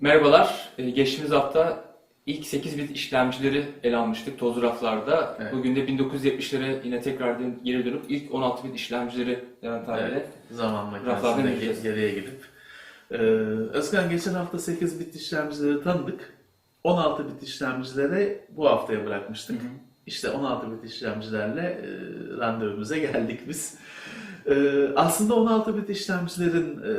Merhabalar. Ee, Geçtiğimiz hafta ilk 8 bit işlemcileri ele almıştık toz raflarda. Evet. Bugün de 1970'lere yine tekrar geri dönüp ilk 16 bit işlemcileri Levent abiyle. Evet, zaman ge- geriye gidip. Ee, Özkan geçen hafta 8 bit işlemcileri tanıdık. 16 bit işlemcilere bu haftaya bırakmıştık. Hı hı. İşte 16 bit işlemcilerle e, randevumuza geldik biz. Ee, aslında 16 bit işlemcilerin e,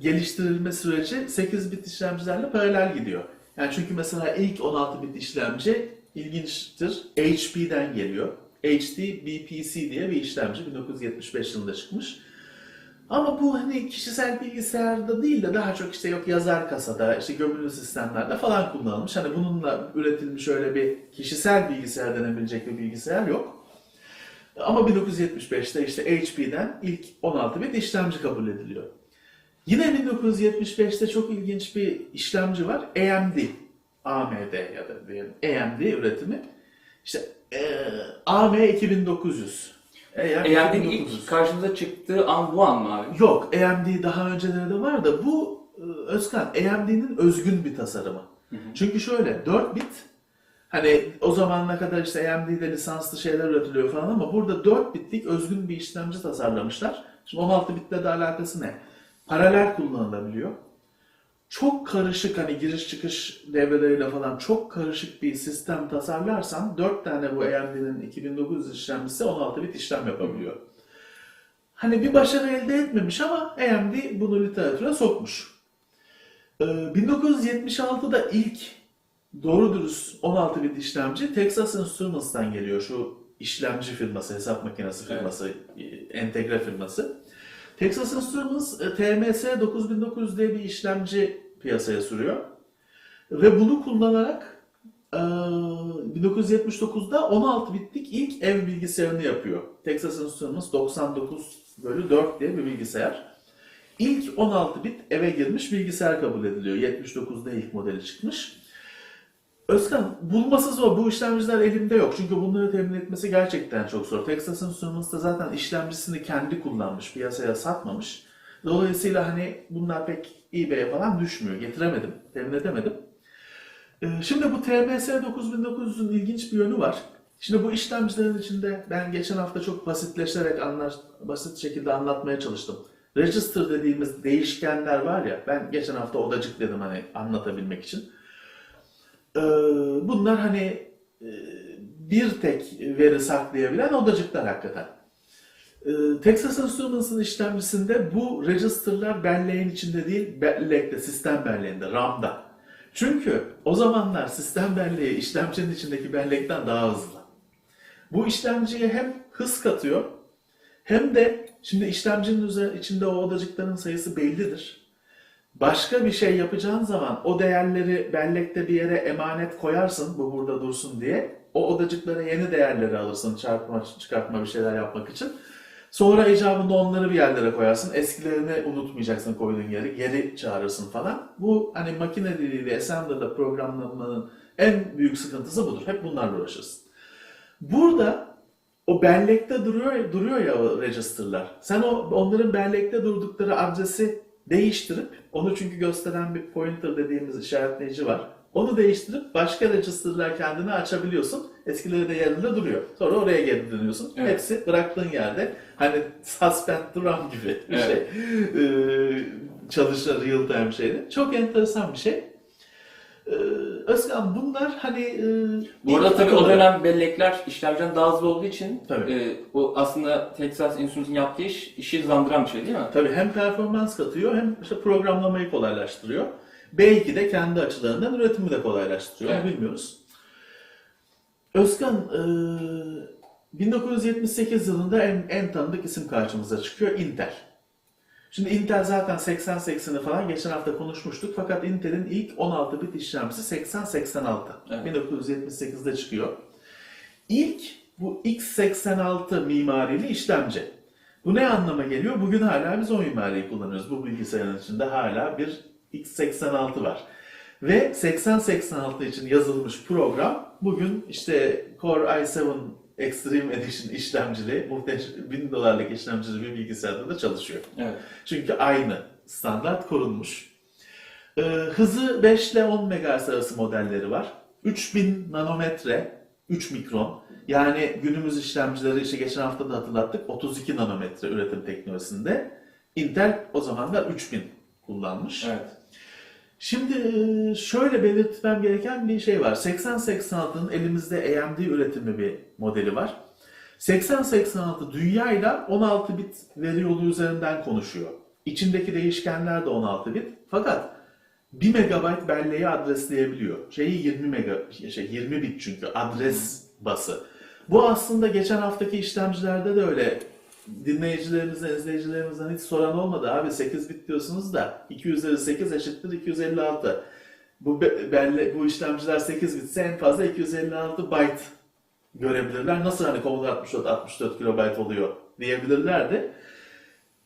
geliştirilme süreci 8 bit işlemcilerle paralel gidiyor. Yani çünkü mesela ilk 16 bit işlemci ilginçtir. HP'den geliyor. HD BPC diye bir işlemci 1975 yılında çıkmış. Ama bu hani kişisel bilgisayarda değil de daha çok işte yok yazar kasada, işte gömülü sistemlerde falan kullanılmış. Hani bununla üretilmiş öyle bir kişisel bilgisayar denebilecek bir bilgisayar yok. Ama 1975'te işte HP'den ilk 16 bit işlemci kabul ediliyor. Yine 1975'te çok ilginç bir işlemci var. AMD. AMD ya da diyelim AMD üretimi. İşte eee AM 2900. AM AMD'nin 2900. ilk karşımıza çıktığı an bu an mı abi? Yok, AMD daha önceleri de var da bu e, Özkan AMD'nin özgün bir tasarımı. Çünkü şöyle 4 bit hani o zamana kadar işte AMD'de lisanslı şeyler üretiliyor falan ama burada 4 bitlik özgün bir işlemci tasarlamışlar. Şimdi 16 bitle de alakası ne? Paralel kullanılabiliyor. Çok karışık hani giriş çıkış devreleriyle falan çok karışık bir sistem tasarlarsan 4 tane bu AMD'nin 2900 işlemcisi 16 bit işlem yapabiliyor. Hani bir başarı elde etmemiş ama AMD bunu literatüre sokmuş. Ee, 1976'da ilk doğru dürüst 16 bit işlemci Texas Instruments'tan geliyor. Şu işlemci firması, hesap makinesi firması, e, entegre firması. Texas Instruments TMS 9900 diye bir işlemci piyasaya sürüyor. Ve bunu kullanarak e, 1979'da 16 bitlik ilk ev bilgisayarını yapıyor. Texas Instruments 99 bölü 4 diye bir bilgisayar. İlk 16 bit eve girmiş bilgisayar kabul ediliyor. 79'da ilk modeli çıkmış. Özkan bulması zor. Bu işlemciler elimde yok. Çünkü bunları temin etmesi gerçekten çok zor. Texas Instruments da zaten işlemcisini kendi kullanmış. Piyasaya satmamış. Dolayısıyla hani bunlar pek eBay'e falan düşmüyor. Getiremedim. Temin edemedim. Ee, Şimdi bu TMS 9900'ün ilginç bir yönü var. Şimdi bu işlemcilerin içinde ben geçen hafta çok basitleştirerek anlar, basit şekilde anlatmaya çalıştım. Register dediğimiz değişkenler var ya, ben geçen hafta odacık dedim hani anlatabilmek için. Ee, bunlar hani e, bir tek veri saklayabilen odacıklar hakikaten. Ee, Texas Instruments'ın işlemcisinde bu register'lar belleğin içinde değil, bellekte, sistem belleğinde, RAM'da. Çünkü o zamanlar sistem belleği işlemcinin içindeki bellekten daha hızlı. Bu işlemciye hem hız katıyor hem de şimdi işlemcinin içinde o odacıkların sayısı bellidir. Başka bir şey yapacağın zaman o değerleri bellekte bir yere emanet koyarsın bu burada dursun diye. O odacıklara yeni değerleri alırsın çarpma, çıkartma bir şeyler yapmak için. Sonra icabında onları bir yerlere koyarsın. Eskilerini unutmayacaksın koyduğun yeri. Geri çağırırsın falan. Bu hani makine diliyle assembler'da programlamanın en büyük sıkıntısı budur. Hep bunlarla uğraşırsın. Burada o bellekte duruyor duruyor ya o register'lar. Sen o onların bellekte durdukları adresi değiştirip onu çünkü gösteren bir pointer dediğimiz işaretleyici var. Onu değiştirip başka register'lar kendine açabiliyorsun. Eskileri de yerinde duruyor. Sonra oraya geri dönüyorsun. Evet. Hepsi bıraktığın yerde hani suspend duran gibi bir Evet. şey. Ee, çalışan real time şeydi. Çok enteresan bir şey. Ee, Özkan bunlar hani e, Bu arada tabii o dönem bellekler işlemciden daha hızlı olduğu için Tabii. e, bu aslında Texas Instruments'ın yaptığı iş işi hızlandıran bir şey değil mi? Tabii hem performans katıyor hem işte programlamayı kolaylaştırıyor. Belki de kendi açılarından üretimi de kolaylaştırıyor. Evet. bilmiyoruz. Özkan, e, 1978 yılında en, en tanıdık isim karşımıza çıkıyor Intel. Şimdi Intel zaten 80-80'i falan geçen hafta konuşmuştuk. Fakat Intel'in ilk 16 bit işlemcisi 8086. Evet. 1978'de çıkıyor. İlk bu x86 mimarili işlemci. Bu ne anlama geliyor? Bugün hala biz o mimariyi kullanıyoruz. Bu bilgisayarın içinde hala bir x86 var. Ve 8086 için yazılmış program bugün işte Core i7 Extreme Edition işlemcili, muhteşem 1000 dolarlık işlemcili bir bilgisayarda da çalışıyor. Evet. Çünkü aynı standart korunmuş. Ee, hızı 5 ile 10 MHz arası modelleri var. 3000 nanometre, 3 mikron. Yani günümüz işlemcileri işte geçen hafta da hatırlattık 32 nanometre üretim teknolojisinde. Intel o zamanlar 3000 kullanmış. Evet. Şimdi şöyle belirtmem gereken bir şey var. 8086'nın elimizde AMD üretimi bir modeli var. 8086 dünyayla 16 bit veri yolu üzerinden konuşuyor. İçindeki değişkenler de 16 bit. Fakat 1 MB belleği adresleyebiliyor. Şeyi 20 mega şey 20 bit çünkü adres bası. Bu aslında geçen haftaki işlemcilerde de öyle dinleyicilerimizden, izleyicilerimizden hiç soran olmadı. Abi 8 bit diyorsunuz da 2 üzeri 8 eşittir 256. Bu be- belle, bu işlemciler 8 bitse en fazla 256 byte görebilirler. Nasıl hani Commodore 64 64 kilobayt oluyor diyebilirlerdi.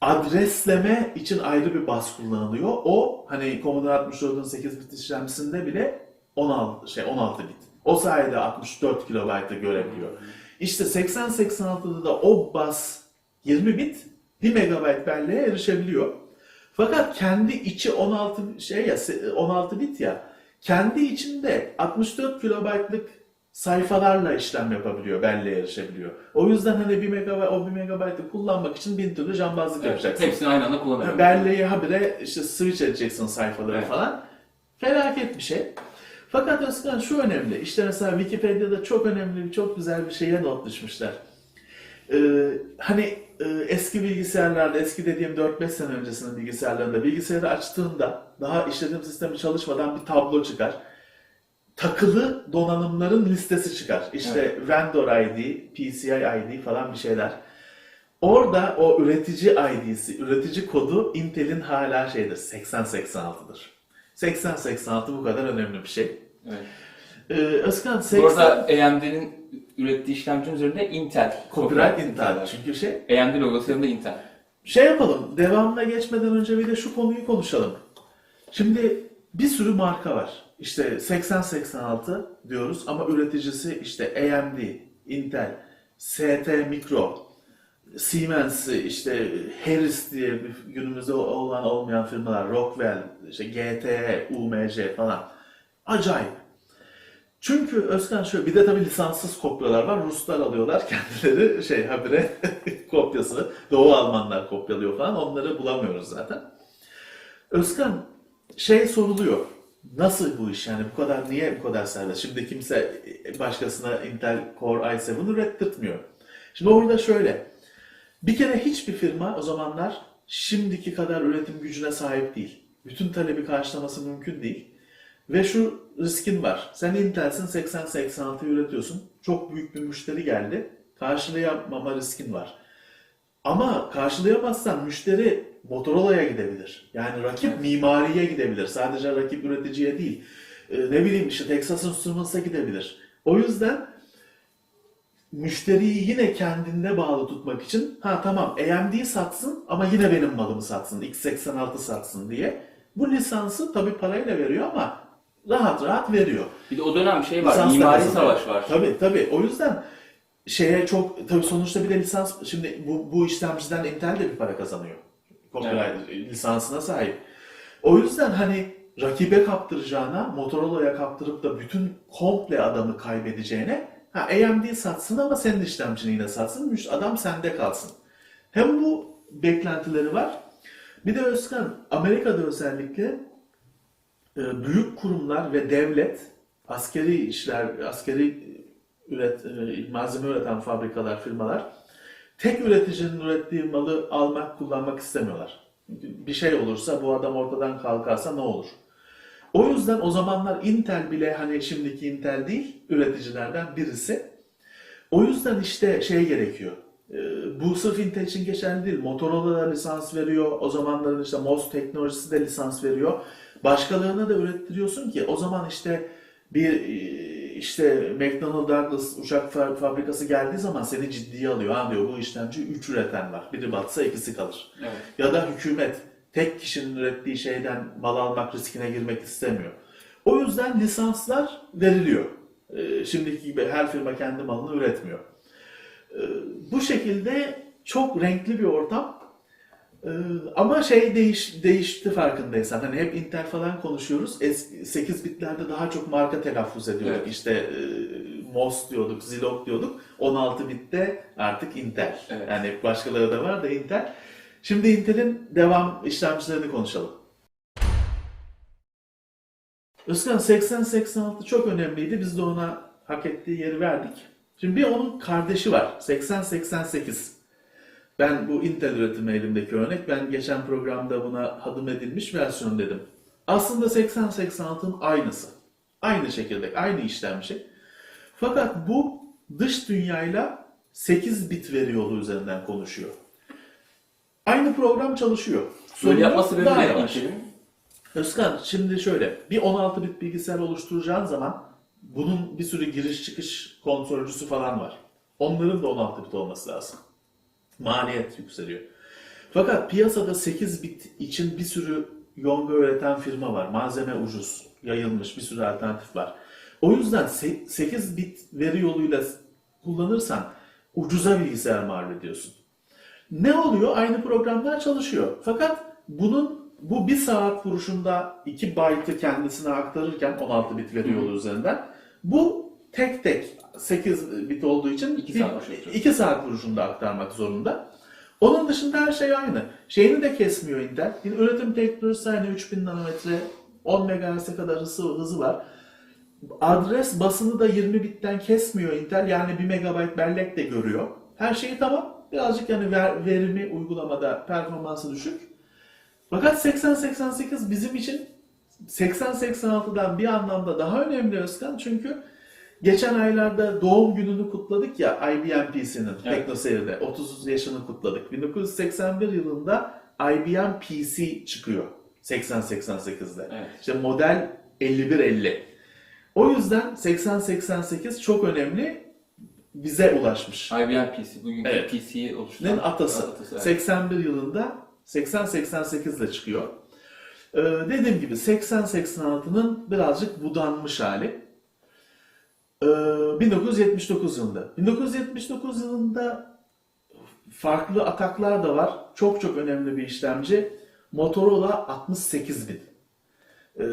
Adresleme için ayrı bir bas kullanılıyor. O hani Commodore 64'ün 8 bit işlemcisinde bile 16 şey 16 bit. O sayede 64 kilobaytı görebiliyor. İşte 80-86'da da o bas 20 bit 1 megabayt belleğe erişebiliyor. Fakat kendi içi 16 şey ya 16 bit ya kendi içinde 64 kilobaytlık sayfalarla işlem yapabiliyor, belleğe erişebiliyor. O yüzden hani 1 megabayt, o 1 megabaytı kullanmak için bin türlü jambazlık evet. yapacaksın. Hepsini aynı anda kullanıyorum. Belleği habire işte switch edeceksin sayfaları Evet. falan. Felaket bir şey. Fakat Özkan şu önemli. İşte mesela Wikipedia'da çok önemli, çok güzel bir şeye not düşmüşler. Ee, hani e, eski bilgisayarlarda, eski dediğim 4-5 sene öncesinin bilgisayarlarında bilgisayarı açtığında daha işletim sistemi çalışmadan bir tablo çıkar. Takılı donanımların listesi çıkar. İşte vendor ID, PCI ID falan bir şeyler. Orada o üretici ID'si, üretici kodu Intel'in hala şeydir, 8086'dır. 8086 bu kadar önemli bir şey. Evet. Ee, Özkan 80 Bu arada AMD'nin ürettiği işlemcinin üzerinde Intel. copyright Intel çünkü şey. AMD logosu yanında Intel. Şey yapalım, devamına geçmeden önce bir de şu konuyu konuşalım. Şimdi bir sürü marka var. İşte 8086 diyoruz ama üreticisi işte AMD, Intel, ST Micro, Siemens, işte Harris diye bir günümüzde olan olmayan firmalar, Rockwell, işte GTE, UMC falan. Acayip. Çünkü Özkan şöyle bir de tabii lisanssız kopyalar var. Ruslar alıyorlar kendileri şey habire kopyası. Doğu Almanlar kopyalıyor falan. Onları bulamıyoruz zaten. Özkan şey soruluyor. Nasıl bu iş yani bu kadar niye bu kadar serbest? Şimdi kimse başkasına Intel Core i7 ürettirtmiyor. Şimdi orada şöyle. Bir kere hiçbir firma o zamanlar şimdiki kadar üretim gücüne sahip değil. Bütün talebi karşılaması mümkün değil. Ve şu riskin var. Sen Intel'sin 80-86 üretiyorsun. Çok büyük bir müşteri geldi. Karşılayamama riskin var. Ama karşılayamazsan müşteri Motorola'ya gidebilir. Yani rakip mimariye gidebilir. Sadece rakip üreticiye değil. Ee, ne bileyim işte Texas Instruments'a gidebilir. O yüzden müşteriyi yine kendinde bağlı tutmak için ha tamam AMD satsın ama yine benim malımı satsın. X86 satsın diye. Bu lisansı tabii parayla veriyor ama rahat rahat veriyor. Bir de o dönem şey var, Lisans mimari savaş var. Tabii tabii. O yüzden şeye çok tabii sonuçta bir de lisans şimdi bu, bu işlemciden Intel de bir para kazanıyor. Copyright lisansına sahip. O yüzden hani rakibe kaptıracağına Motorola'ya kaptırıp da bütün komple adamı kaybedeceğine ha AMD satsın ama senin işlemcini yine satsın. Adam sende kalsın. Hem bu beklentileri var. Bir de Özkan Amerika'da özellikle büyük kurumlar ve devlet askeri işler, askeri üret, e, malzeme üreten fabrikalar, firmalar tek üreticinin ürettiği malı almak, kullanmak istemiyorlar. Bir şey olursa bu adam ortadan kalkarsa ne olur? O yüzden o zamanlar Intel bile hani şimdiki Intel değil üreticilerden birisi. O yüzden işte şey gerekiyor. E, Bu sırf Intel için geçerli değil. Motorola da lisans veriyor. O zamanların işte MOS teknolojisi de lisans veriyor. Başkalarına da ürettiriyorsun ki o zaman işte bir e, işte McDonnell Douglas uçak fa- fabrikası geldiği zaman seni ciddiye alıyor. Ha diyor bu işlemci 3 üreten var. Biri batsa ikisi kalır. Evet. Ya da hükümet tek kişinin ürettiği şeyden mal almak riskine girmek istemiyor. O yüzden lisanslar veriliyor. Ee, Şimdiki gibi her firma kendi malını üretmiyor. Ee, Bu şekilde çok renkli bir ortam. Ee, ama şey değiş, değişti farkındaysan. Hani hep Intel falan konuşuyoruz. Es- 8 bitlerde daha çok marka telaffuz ediyorduk. Evet. İşte e, MOS diyorduk, Zilog diyorduk. 16 bitte artık Intel. Evet. Yani başkaları da var da Intel. Şimdi Intel'in devam işlemcilerini konuşalım. Özkan 8086 çok önemliydi. Biz de ona hak ettiği yeri verdik. Şimdi bir onun kardeşi var. 8088. Ben bu Intel üretimi elimdeki örnek. Ben geçen programda buna adım edilmiş versiyon dedim. Aslında 8086'ın aynısı. Aynı çekirdek, aynı işlemci. Fakat bu dış dünyayla 8 bit veri yolu üzerinden konuşuyor. Aynı program çalışıyor. Böyle Sorunu yapma sebebi daha yavaş. Özkan şimdi şöyle bir 16 bit bilgisayar oluşturacağın zaman bunun bir sürü giriş çıkış kontrolcüsü falan var. Onların da 16 bit olması lazım. Maliyet yükseliyor. Fakat piyasada 8 bit için bir sürü yonga üreten firma var. Malzeme ucuz, yayılmış bir sürü alternatif var. O yüzden 8 bit veri yoluyla kullanırsan ucuza bilgisayar mal ediyorsun. Ne oluyor? Aynı programlar çalışıyor. Fakat bunun bu bir saat vuruşunda 2 byte'ı kendisine aktarırken 16 bit veri yolu üzerinden bu tek tek 8 bit olduğu için İki saat vuruşu. 2 saat vuruşunda aktarmak zorunda. Onun dışında her şey aynı. Şeyini de kesmiyor Intel. Yine üretim teknolojisi aynı 3000 nanometre 10 MHz'e kadar hızı, hızı var. Adres basını da 20 bitten kesmiyor Intel. Yani 1 MB bellek de görüyor. Her şey tamam. Birazcık yani ver- verimi uygulamada performansı düşük. Fakat 80-88 bizim için 80-86'dan bir anlamda daha önemli Özkan. Çünkü geçen aylarda doğum gününü kutladık ya IBM PC'nin Evet. TeknoSeyir'de. 30 yaşını kutladık. 1981 yılında IBM PC çıkıyor. 80-88'de. Evet. İşte model 5150. O yüzden 80-88 çok önemli bize ulaşmış. IBM PC, bugünkü Evet. PC'yi oluşturan Nin atası. evet. 81 yılında 80-88 ile çıkıyor. Ee, dediğim gibi 80-86'nın birazcık budanmış hali. Ee, 1979 yılında. 1979 yılında farklı ataklar da var. Çok çok önemli bir işlemci. Motorola 68000. Ee,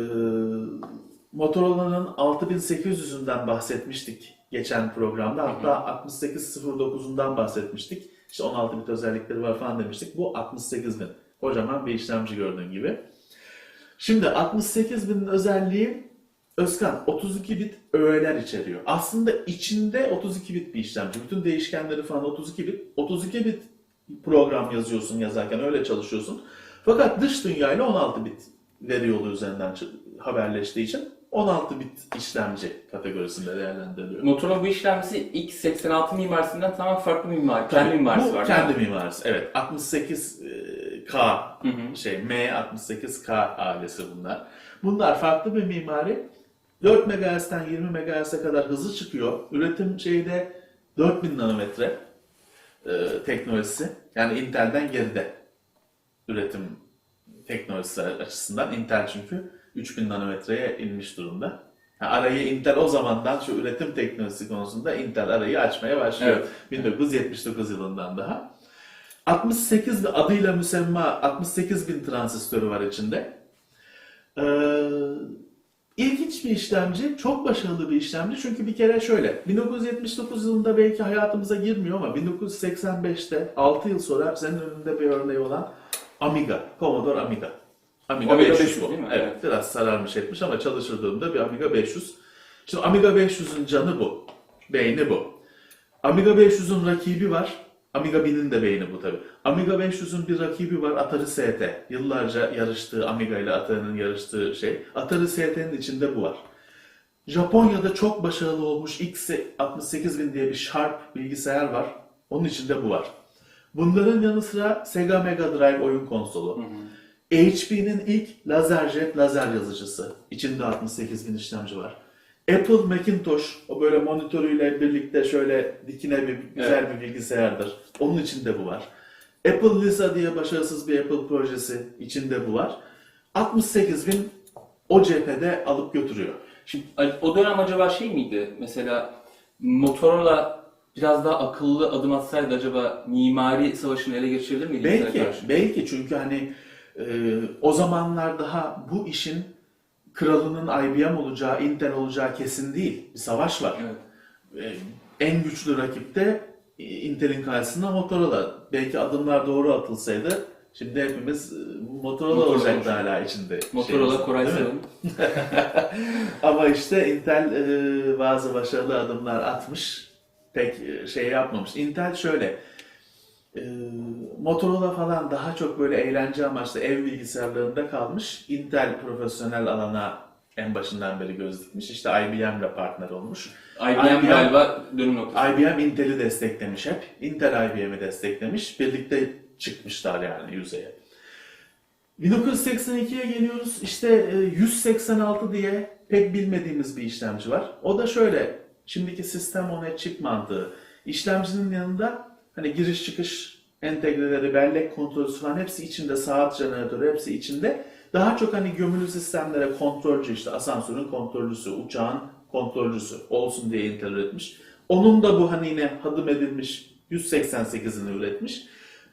Motorola'nın 6800'ünden bahsetmiştik geçen programda. Hatta 6809'undan bahsetmiştik. İşte 16 bit özellikleri var falan demiştik. Bu 68000. Kocaman bir işlemci gördüğün gibi. Şimdi 68000'in özelliği Özkan 32 bit öğeler içeriyor. Aslında içinde 32 bit bir işlemci. Bütün değişkenleri falan 32 bit. 32 bit program yazıyorsun yazarken öyle çalışıyorsun. Fakat dış dünyayla 16 bit veri yolu üzerinden haberleştiği için 16 bit işlemci kategorisinde değerlendiriliyor. Motorola bu işlemcisi X86 mimarisinden tamamen farklı bir mimari. Kendi mimarisi Bu var. kendi mimarisi. Evet. 68K Hı hı. şey M68K ailesi bunlar. Bunlar farklı bir mimari. 4 MHz'den 20 MHz'e kadar hızı çıkıyor. Üretim şeyde 4000 nanometre e, teknolojisi. Yani Intel'den geride üretim teknolojisi açısından. Intel çünkü 3000 nanometreye inmiş durumda. Ha, arayı Intel o zamandan şu üretim teknolojisi konusunda Intel arayı açmaya başlıyor. Evet. 1979 yılından daha. 68 bir adıyla müsemma 68 bin transistörü var içinde. Ee, ilginç bir işlemci, çok başarılı bir işlemci. Çünkü bir kere şöyle, 1979 yılında belki hayatımıza girmiyor ama 1985'te 6 yıl sonra senin önünde bir örneği olan Amiga, Commodore Amiga. Amiga, Amiga 500, 500 bu. değil mi? Evet, Evet. biraz sararmış etmiş ama çalışır durumda bir Amiga 500. Şimdi Amiga 500'ün canı bu, beyni bu. Amiga 500'ün rakibi var. Amiga 1000'in de beyni bu tabi. Amiga 500'ün bir rakibi var Atari ST. Yıllarca yarıştığı Amiga ile Atari'nin yarıştığı şey. Atari ST'nin içinde bu var. Japonya'da çok başarılı olmuş X68000 diye bir Sharp bilgisayar var. Onun içinde bu var. Bunların yanı sıra Sega Mega Drive oyun konsolu. HP'nin ilk LaserJet lazer yazıcısı. İçinde 68000 işlemci var. Apple Macintosh o böyle monitörüyle birlikte şöyle dikine bir güzel bir bilgisayardır. Onun içinde bu var. Apple Lisa diye başarısız bir Apple projesi içinde bu var. 68000 o cephede alıp götürüyor. Şimdi o dönem acaba şey miydi? Mesela Motorola biraz daha akıllı adım atsaydı acaba mimari savaşını ele geçirebilir miydi Belki, belki çünkü hani e, o zamanlar daha bu işin kralının IBM olacağı, Intel olacağı kesin değil. Bir savaş var. Evet. E, en güçlü rakip de e, Intel'in karşısında Motorola. Belki adımlar doğru atılsaydı şimdi hepimiz e, Motorola, Motorola olacaktı olacak. hala içinde. Motorola, şeyimiz, Koray? Seven. Ama işte Intel e, bazı başarılı adımlar atmış. Pek şey yapmamış. Intel şöyle. E, Motorola falan daha çok böyle eğlence amaçlı ev bilgisayarlarında kalmış. Intel profesyonel alana en başından beri göz dikmiş. İşte IBM'le partner olmuş. IBM, IBM galiba dönüm noktası. IBM Intel'i desteklemiş hep. Intel IBM'i desteklemiş. Birlikte çıkmışlar yani yüzeye. 1982'ye geliyoruz. İşte e, 186 diye pek bilmediğimiz bir işlemci var. O da şöyle. Şimdiki sistem on chip mantığı. İşlemcinin yanında hani giriş çıkış entegreleri, bellek kontrolcüsü falan hepsi içinde. Saat jeneratörü hepsi içinde. Daha çok hani gömülü sistemlere kontrolcü işte asansörün kontrolcüsü, uçağın kontrolcüsü olsun diye Intel üretmiş. Onun da bu hani yine hadım edilmiş 188'ini üretmiş.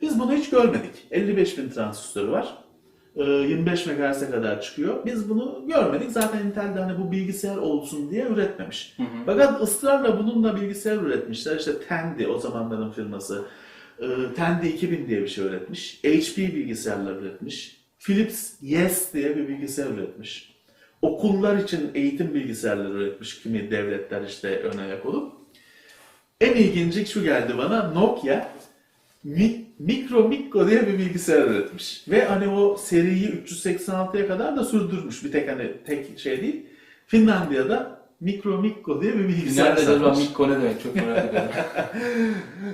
Biz bunu hiç görmedik. 55 bin transistörü var. Ee, 25 MHz'e kadar çıkıyor. Biz bunu görmedik. Zaten Intel de hani bu bilgisayar olsun diye üretmemiş. Hı hı. Fakat ısrarla bununla bilgisayar üretmişler. İşte Tandy o zamanların firması. Ee, Tandy 2000 diye bir şey üretmiş. HP bilgisayarlar üretmiş. Philips Yes diye bir bilgisayar üretmiş. Okullar için eğitim bilgisayarları üretmiş kimi devletler işte ön ayak olup. En ilginci şu geldi bana Nokia Mi- Micro Mikro diye bir bilgisayar üretmiş. Ve hani o seriyi 386'ya kadar da sürdürmüş. Bir tek hani tek şey değil. Finlandiya'da Mikro diye bir bilgisayar Nerede acaba satmış. Mikko ne demek çok merak ediyorum.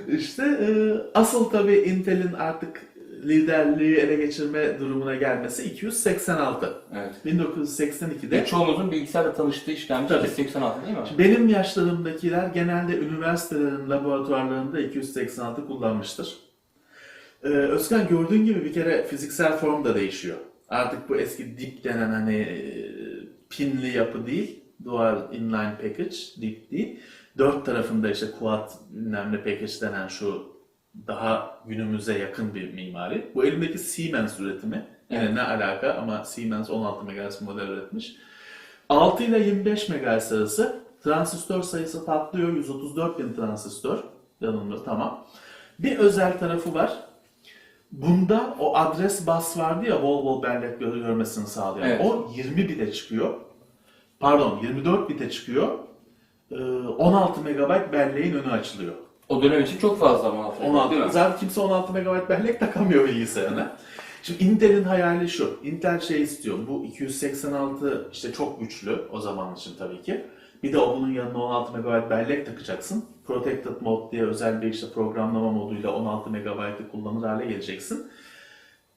İşte e, asıl tabii Intel'in artık liderliği ele geçirme durumuna gelmesi 286. evet. 1982'de Ve çoğumuzun bilgisayarla tanıştığı işlemci Tabii. 286 değil mi? benim yaşlarımdakiler genelde üniversitelerin laboratuvarlarında 286 kullanmıştır. Ee, Özkan gördüğün gibi bir kere fiziksel form da değişiyor. Artık bu eski dip denen hani e, pinli yapı değil, dual inline package, dip değil. Dört tarafında işte quad bilmem ne package denen şu daha günümüze yakın bir mimari. Bu elimdeki Siemens üretimi. Yine Evet. ne alaka ama Siemens 16 MHz model üretmiş. 6 ile 25 MHz arası transistör sayısı patlıyor. 134 bin transistör. Yanılmıyor tamam. Bir özel tarafı var. Bunda o adres bus vardı ya bol bol bellek gör- görmesini sağlayan. Evet. O 20 bite çıkıyor. Pardon 24 bite çıkıyor. Ee, 16 MB belleğin önü açılıyor. O dönem için çok fazla ama değil 16, mi? zaten kimse 16 MB bellek takamıyor bilgisayarına. Şimdi Intel'in hayali şu. Intel şey istiyor. Bu 286 işte çok güçlü o zaman için tabii ki. Bir de bunun yanına 16 MB bellek takacaksın. Protected Mode diye özel bir işte programlama moduyla 16 MB'ı kullanır hale geleceksin.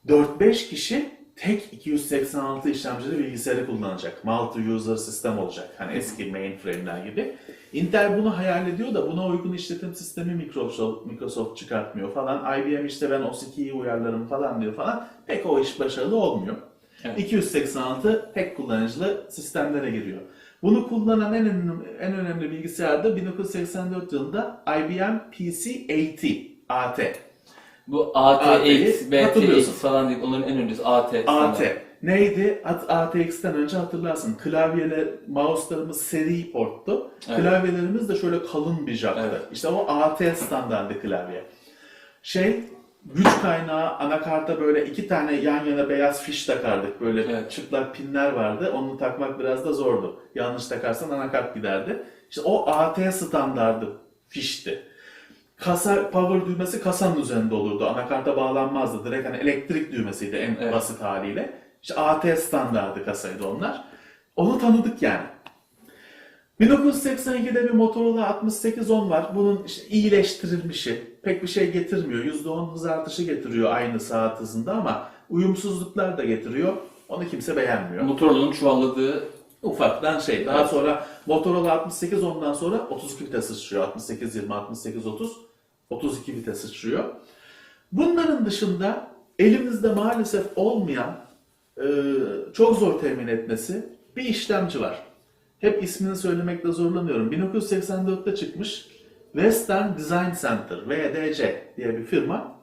4-5 kişi tek 286 işlemcili bilgisayarı kullanacak. Multi-user sistem olacak. Hani eski mainframe'ler gibi. Intel bunu hayal ediyor da buna uygun işletim sistemi Microsoft, Microsoft çıkartmıyor falan. IBM işte ben OS2'yi uyarlarım falan diyor falan. Pek o iş başarılı olmuyor. Evet. 286 tek kullanıcılı sistemlere giriyor. Bunu kullanan en önemli, en önemli bilgisayar da 1984 yılında IBM PC-AT. AT. Bu ATX, BTX falan değil. Onların en öncesi AT. AT. Neydi? At- ATX'ten önce hatırlarsın. Klavyeler, mouse'larımız seri porttu. Evet. Klavyelerimiz de şöyle kalın bir jaktı. Evet. İşte o AT standardı klavye. Şey, güç kaynağı anakarta böyle iki tane yan yana beyaz fiş takardık. Böyle Evet. çıplak pinler vardı. Onu takmak biraz da zordu. Yanlış takarsan anakart giderdi. İşte o AT standardı fişti. Kasa power düğmesi kasanın üzerinde olurdu. Anakarta bağlanmazdı. Direkt hani elektrik düğmesiydi en Evet. basit haliyle. İşte AT standardı kasaydı onlar. Onu tanıdık yani. 1982'de bir Motorola 6810 var. Bunun işte iyileştirilmişi. Pek bir şey getirmiyor. %10 hız artışı getiriyor aynı saat hızında ama uyumsuzluklar da getiriyor. Onu kimse beğenmiyor. Motorola'nın çuvalladığı Ufaktan şey. Daha Evet. sonra Motorola 68 ondan sonra 32 vites sıçrıyor. 68 20 68 30 32 vites sıçrıyor. Bunların dışında elimizde maalesef olmayan e, çok zor temin etmesi bir işlemci var. Hep ismini söylemekte zorlanıyorum. 1984'te çıkmış Western Design Center, VDC diye bir firma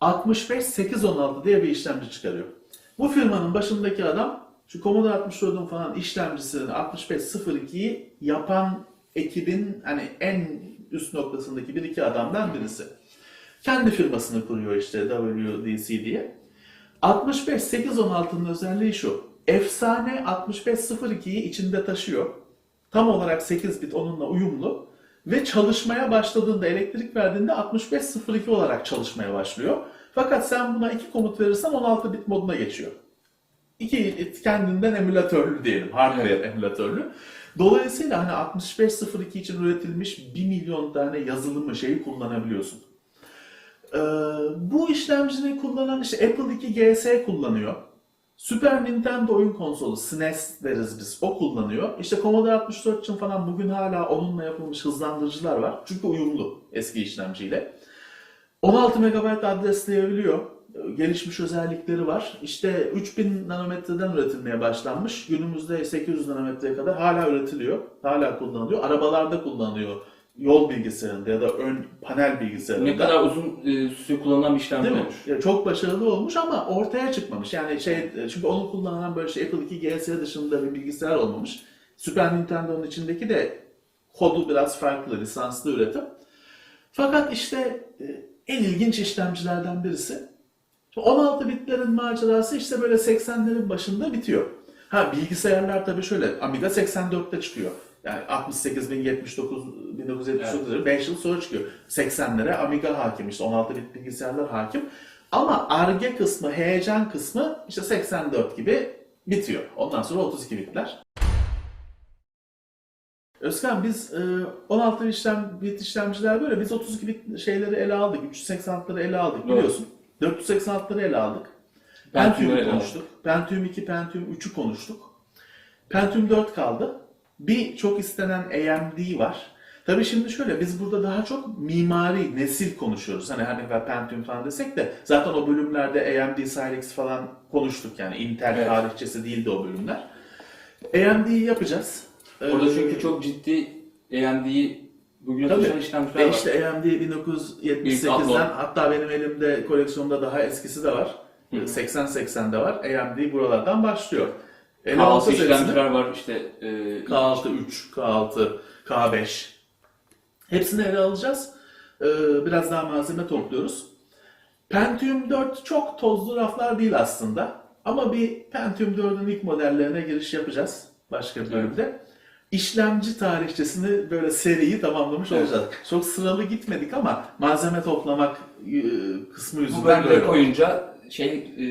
65816 diye bir işlemci çıkarıyor. Bu firmanın başındaki adam şu Commodore 64'ün falan işlemcisini 6502'yi yapan ekibin hani en üst noktasındaki bir iki adamdan birisi. Kendi firmasını kuruyor işte WDC diye. 65816'nın özelliği şu. Efsane 6502'yi içinde taşıyor. Tam olarak 8 bit onunla uyumlu. Ve çalışmaya başladığında, elektrik verdiğinde 6502 olarak çalışmaya başlıyor. Fakat sen buna iki komut verirsen 16 bit moduna geçiyor. İki kendinden emülatörlü diyelim, hardware emülatörlü. Dolayısıyla hani 6502 için üretilmiş 1 milyon tane yazılımı şeyi kullanabiliyorsun. Ee, bu işlemcini kullanan işte Apple 2 GS kullanıyor. Super Nintendo oyun konsolu SNES deriz biz. O kullanıyor. İşte Commodore 64 için falan bugün hala onunla yapılmış hızlandırıcılar var. Çünkü uyumlu eski işlemciyle. 16 MB adresleyebiliyor. Gelişmiş özellikleri var. İşte 3000 nanometreden üretilmeye başlanmış. Günümüzde 800 nanometreye kadar hala üretiliyor. Hala kullanılıyor. Arabalarda kullanılıyor. Yol bilgisayarında ya da ön panel bilgisayarında. Ne kadar uzun e, süre kullanılan bir işlemci Değil mi? olmuş. Ya çok başarılı olmuş ama ortaya çıkmamış. Yani şey çünkü onu kullanan böyle şey Apple 2 GS dışında bir bilgisayar olmamış. Super Nintendo'nun içindeki de kodu biraz farklı, lisanslı üretim. Fakat işte e, en ilginç işlemcilerden birisi. 16 bitlerin macerası işte böyle 80'lerin başında bitiyor. Ha bilgisayarlar tabii şöyle Amiga 84'te çıkıyor. Yani 68079 1979 5 yıl sonra çıkıyor. 80'lere Amiga hakim işte 16 bit bilgisayarlar hakim. Ama arge kısmı, heyecan kısmı işte 84 gibi bitiyor. Ondan sonra 32 bitler. Özkan biz e, 16 işlem, bit işlemciler böyle biz 32 bit şeyleri ele aldık. 386'ları ele aldık Doğru. biliyorsun. 486'ları ele aldık. Pentium'u konuştuk. Pentium 2, Pentium 3'ü konuştuk. Pentium 4 kaldı. Bir çok istenen AMD var. Tabii şimdi şöyle biz burada daha çok mimari, nesil konuşuyoruz. Hani her ne kadar Pentium falan desek de zaten o bölümlerde AMD Cylix falan konuştuk yani Intel Evet. tarihçesi değildi o bölümler. AMD'yi yapacağız. Orada Ee, çünkü çok ciddi AMD'yi bugüne Tabii. işlemciler E var. işte AMD İlk 1978'den Athlon. hatta benim elimde koleksiyonda daha eskisi de var. Hı. 80-80'de var. AMD buralardan başlıyor. K6 Elevate serisinde işlemciler var işte. E, K6, 3, K6, K5. Hepsini ele alacağız. Ee, biraz daha malzeme topluyoruz. Pentium 4 çok tozlu raflar değil aslında. Ama bir Pentium 4'ün ilk modellerine giriş yapacağız başka bir bölümde. İşlemci tarihçesini böyle seriyi tamamlamış Evet. olacağız. Çok sıralı gitmedik ama malzeme toplamak e, kısmı bu yüzünden bölümleri böyle. koyunca şey e,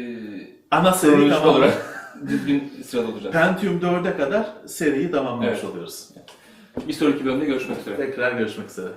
Ana seri kronolojik olarak düzgün sırada olacak. Pentium 4'e kadar seriyi tamamlamış Evet. oluyoruz. Bir sonraki bölümde görüşmek üzere. Tekrar görüşmek üzere.